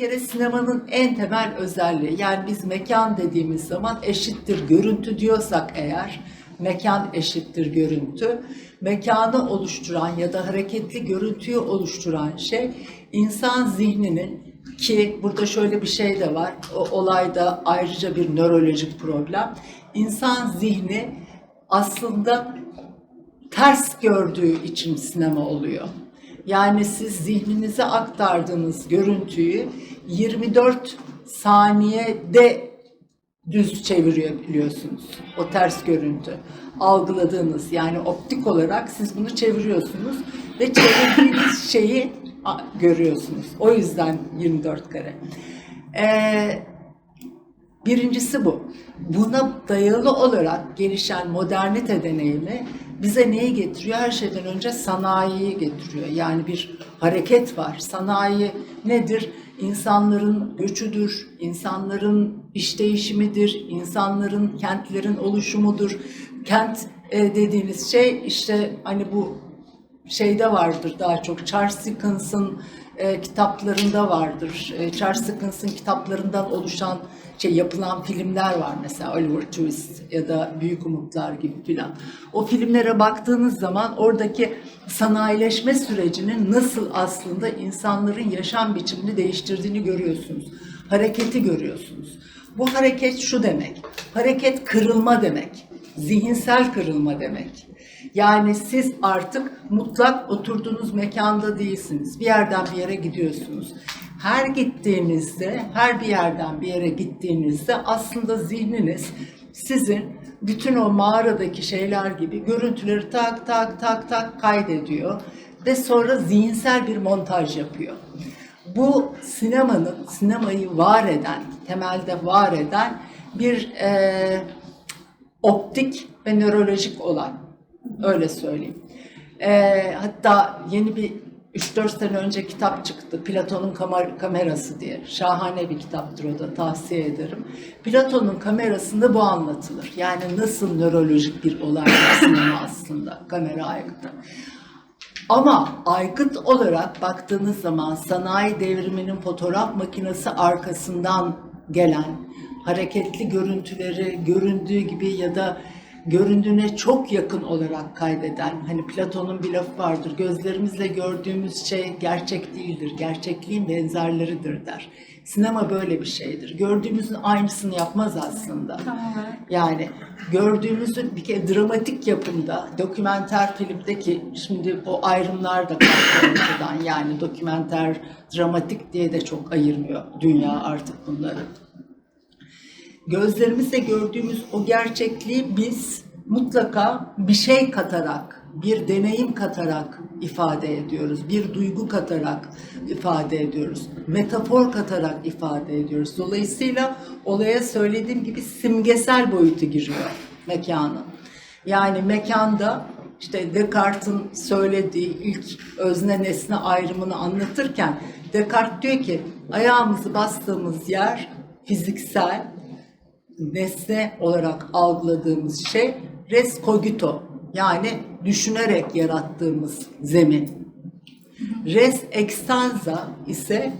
kere sinemanın en temel özelliği yani biz mekan dediğimiz zaman eşittir görüntü diyorsak eğer mekan eşittir görüntü. Mekanı oluşturan ya da hareketli görüntüyü oluşturan şey insan zihninin ki burada şöyle bir şey de var. O olayda ayrıca bir nörolojik problem. İnsan zihni aslında ters gördüğü için sinema oluyor. Yani siz zihninize aktardığınız görüntüyü 24 saniyede düz çeviriyorsunuz. O ters görüntü. Algıladığınız yani optik olarak siz bunu çeviriyorsunuz ve çevirdiğiniz şeyi görüyorsunuz. O yüzden 24 kare. Ee, Birincisi bu. Buna dayalı olarak gelişen modernite deneyimi bize neyi getiriyor? Her şeyden önce sanayiyi getiriyor. Yani bir hareket var. Sanayi nedir? İnsanların göçüdür, insanların iş değişimidir, insanların kentlerin oluşumudur. Kent e, dediğiniz şey işte hani bu şeyde vardır daha çok Charles Dickens'ın e, kitaplarında vardır. E, Charles Dickens'ın kitaplarından oluşan şey yapılan filmler var mesela Oliver Twist ya da Büyük Umutlar gibi filan. O filmlere baktığınız zaman oradaki sanayileşme sürecinin nasıl aslında insanların yaşam biçimini değiştirdiğini görüyorsunuz. Hareketi görüyorsunuz. Bu hareket şu demek. Hareket kırılma demek. Zihinsel kırılma demek. Yani siz artık mutlak oturduğunuz mekanda değilsiniz. Bir yerden bir yere gidiyorsunuz. Her gittiğinizde, her bir yerden bir yere gittiğinizde aslında zihniniz sizin bütün o mağaradaki şeyler gibi görüntüleri tak tak tak tak kaydediyor ve sonra zihinsel bir montaj yapıyor. Bu sinemanın, sinemayı var eden, temelde var eden bir e, optik ve nörolojik olan. Öyle söyleyeyim. Ee, hatta yeni bir 3-4 sene önce kitap çıktı. Platon'un kamer- kamerası diye. Şahane bir kitaptır o da tavsiye ederim. Platon'un kamerasında bu anlatılır. Yani nasıl nörolojik bir olay sinema aslında kamera aygıtı. Ama aygıt olarak baktığınız zaman sanayi devriminin fotoğraf makinesi arkasından gelen hareketli görüntüleri göründüğü gibi ya da göründüğüne çok yakın olarak kaydeden hani Platon'un bir lafı vardır gözlerimizle gördüğümüz şey gerçek değildir gerçekliğin benzerleridir der. Sinema böyle bir şeydir. Gördüğümüzün aynısını yapmaz aslında. Yani gördüğümüzün bir kere dramatik yapımda, dokümenter filmdeki şimdi o ayrımlar da ortadan. Yani dokümenter, dramatik diye de çok ayırmıyor dünya artık bunları gözlerimizle gördüğümüz o gerçekliği biz mutlaka bir şey katarak, bir deneyim katarak ifade ediyoruz. Bir duygu katarak ifade ediyoruz. Metafor katarak ifade ediyoruz. Dolayısıyla olaya söylediğim gibi simgesel boyutu giriyor mekanın. Yani mekanda işte Descartes'in söylediği ilk özne nesne ayrımını anlatırken Descartes diyor ki ayağımızı bastığımız yer fiziksel, nesne olarak algıladığımız şey res cogito yani düşünerek yarattığımız zemin. Res extensa ise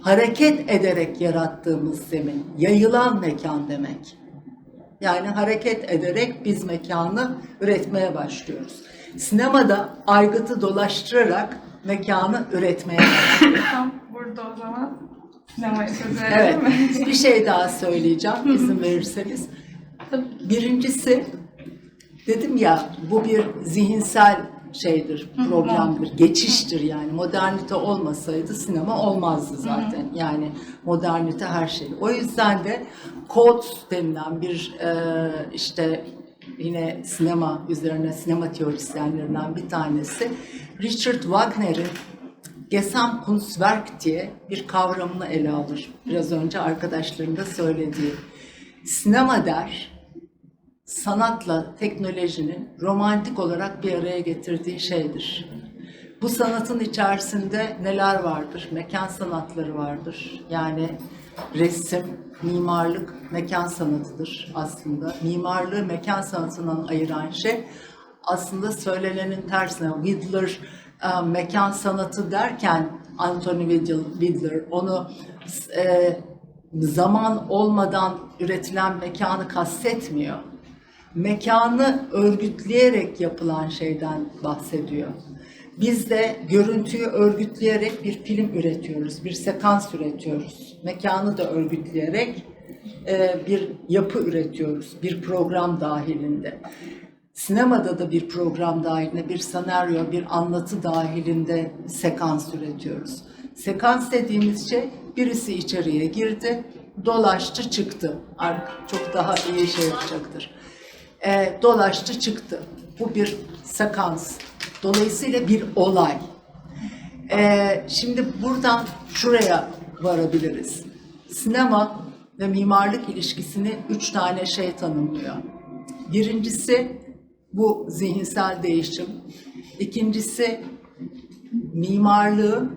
hareket ederek yarattığımız zemin, yayılan mekan demek. Yani hareket ederek biz mekanı üretmeye başlıyoruz. Sinemada aygıtı dolaştırarak mekanı üretmeye başlıyoruz. Tam burada o zaman Evet. mi? Bir şey daha söyleyeceğim izin verirseniz. Birincisi dedim ya bu bir zihinsel şeydir, problemdir, geçiştir yani. Modernite olmasaydı sinema olmazdı zaten. Yani modernite her şey. O yüzden de kod denilen bir e, işte yine sinema üzerine sinema teorisyenlerinden bir tanesi Richard Wagner'in Gesamtkunstwerk diye bir kavramını ele alır. Biraz önce arkadaşların da söylediği. Sinema der, sanatla teknolojinin romantik olarak bir araya getirdiği şeydir. Bu sanatın içerisinde neler vardır? Mekan sanatları vardır. Yani resim, mimarlık mekan sanatıdır aslında. Mimarlığı mekan sanatından ayıran şey aslında söylenenin tersine. Whittler mekan sanatı derken Anthony Widl- Widler onu e, zaman olmadan üretilen mekanı kastetmiyor. Mekanı örgütleyerek yapılan şeyden bahsediyor. Biz de görüntüyü örgütleyerek bir film üretiyoruz, bir sekans üretiyoruz. Mekanı da örgütleyerek e, bir yapı üretiyoruz, bir program dahilinde. Sinemada da bir program dahilinde, bir senaryo, bir anlatı dahilinde sekans üretiyoruz. Sekans dediğimiz şey birisi içeriye girdi, dolaştı çıktı. Ar- Çok daha iyi şey yapacaktır. E, dolaştı çıktı. Bu bir sekans. Dolayısıyla bir olay. Ee, şimdi buradan şuraya varabiliriz. Sinema ve mimarlık ilişkisini üç tane şey tanımlıyor. Birincisi bu zihinsel değişim. İkincisi mimarlığı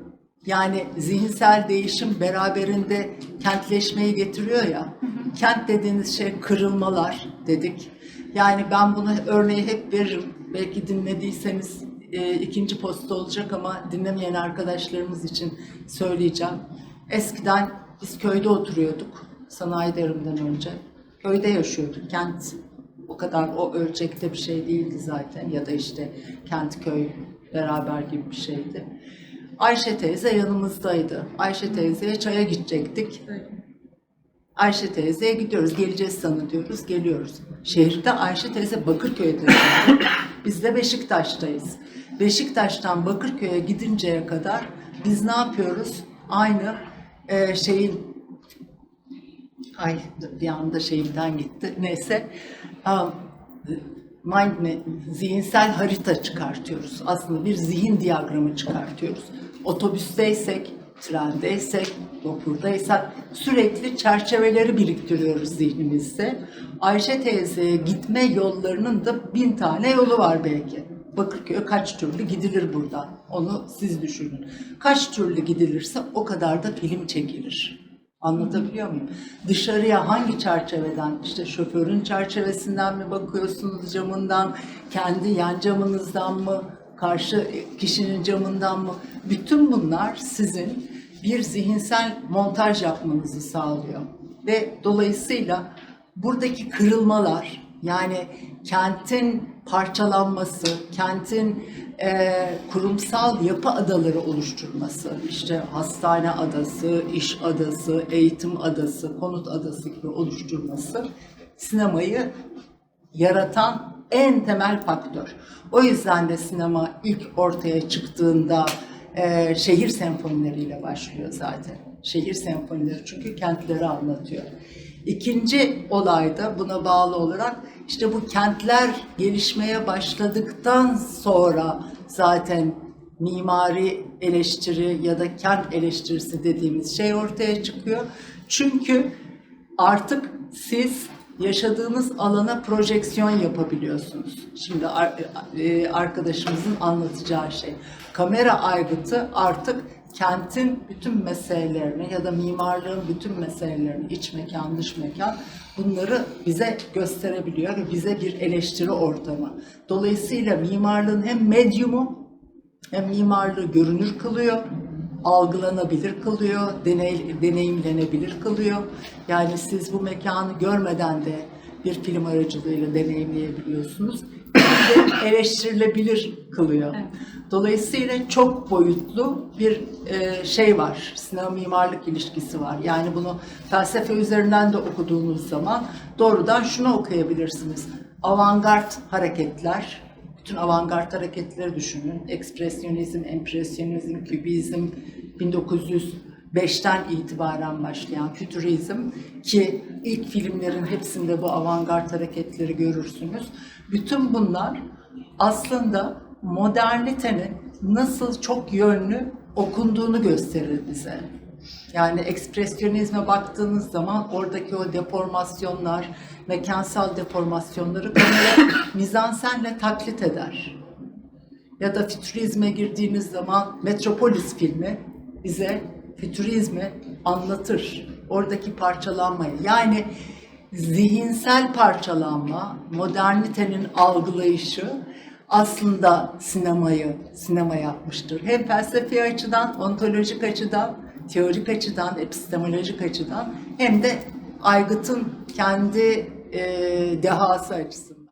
yani zihinsel değişim beraberinde kentleşmeyi getiriyor ya. Kent dediğiniz şey kırılmalar dedik. Yani ben bunu örneği hep veririm. Belki dinlediyseniz e, ikinci posta olacak ama dinlemeyen arkadaşlarımız için söyleyeceğim. Eskiden biz köyde oturuyorduk sanayi devriminden önce. Köyde yaşıyorduk. Kent o kadar o ölçekte bir şey değildi zaten ya da işte kent köy beraber gibi bir şeydi. Ayşe teyze yanımızdaydı. Ayşe teyzeye çaya gidecektik. Ayşe teyzeye gidiyoruz, geleceğiz sana diyoruz, geliyoruz. Şehirde Ayşe teyze Bakırköy'de. Biz de Beşiktaş'tayız. Beşiktaş'tan Bakırköy'e gidinceye kadar biz ne yapıyoruz? Aynı e, şeyin Ay bir anda şeyimden gitti. Neyse. Mind map, zihinsel harita çıkartıyoruz. Aslında bir zihin diyagramı çıkartıyoruz. Otobüsteysek, trendeysek, vapurdaysak sürekli çerçeveleri biriktiriyoruz zihnimizde. Ayşe teyzeye gitme yollarının da bin tane yolu var belki. Bakırköy kaç türlü gidilir buradan? Onu siz düşünün. Kaç türlü gidilirse o kadar da film çekilir. Anlatabiliyor muyum? Dışarıya hangi çerçeveden, işte şoförün çerçevesinden mi bakıyorsunuz camından, kendi yan camınızdan mı, karşı kişinin camından mı? Bütün bunlar sizin bir zihinsel montaj yapmanızı sağlıyor. Ve dolayısıyla buradaki kırılmalar, yani kentin parçalanması, kentin eee, kurumsal yapı adaları oluşturması, işte hastane adası, iş adası, eğitim adası, konut adası gibi oluşturması sinemayı yaratan en temel faktör. O yüzden de sinema ilk ortaya çıktığında eee, şehir senfonileriyle başlıyor zaten. Şehir senfonileri çünkü kentleri anlatıyor. İkinci olay da buna bağlı olarak işte bu kentler gelişmeye başladıktan sonra zaten mimari eleştiri ya da kent eleştirisi dediğimiz şey ortaya çıkıyor. Çünkü artık siz yaşadığınız alana projeksiyon yapabiliyorsunuz. Şimdi e, arkadaşımızın anlatacağı şey. Kamera aygıtı artık kentin bütün meselelerini ya da mimarlığın bütün meselelerini, iç mekan, dış mekan bunları bize gösterebiliyor ve bize bir eleştiri ortamı. Dolayısıyla mimarlığın hem medyumu hem mimarlığı görünür kılıyor, algılanabilir kılıyor, deney, deneyimlenebilir kılıyor. Yani siz bu mekanı görmeden de bir film aracılığıyla deneyimleyebiliyorsunuz. Ve eleştirilebilir kılıyor. Dolayısıyla çok boyutlu bir e, şey var, sinema mimarlık ilişkisi var. Yani bunu felsefe üzerinden de okuduğunuz zaman doğrudan şunu okuyabilirsiniz. Avantgard hareketler, bütün avantgard hareketleri düşünün. Ekspresyonizm, empresyonizm, kübizm, 1905'ten itibaren başlayan fütürizm ki ilk filmlerin hepsinde bu avantgard hareketleri görürsünüz. Bütün bunlar aslında modernitenin nasıl çok yönlü okunduğunu gösterir bize. Yani ekspresyonizme baktığınız zaman oradaki o deformasyonlar, mekansal deformasyonları kamera mizansenle taklit eder. Ya da fütürizme girdiğiniz zaman Metropolis filmi bize fütürizmi anlatır. Oradaki parçalanmayı. Yani zihinsel parçalanma, modernitenin algılayışı aslında sinemayı sinema yapmıştır. Hem felsefi açıdan, ontolojik açıdan, teorik açıdan, epistemolojik açıdan hem de aygıtın kendi e, dehası açısından.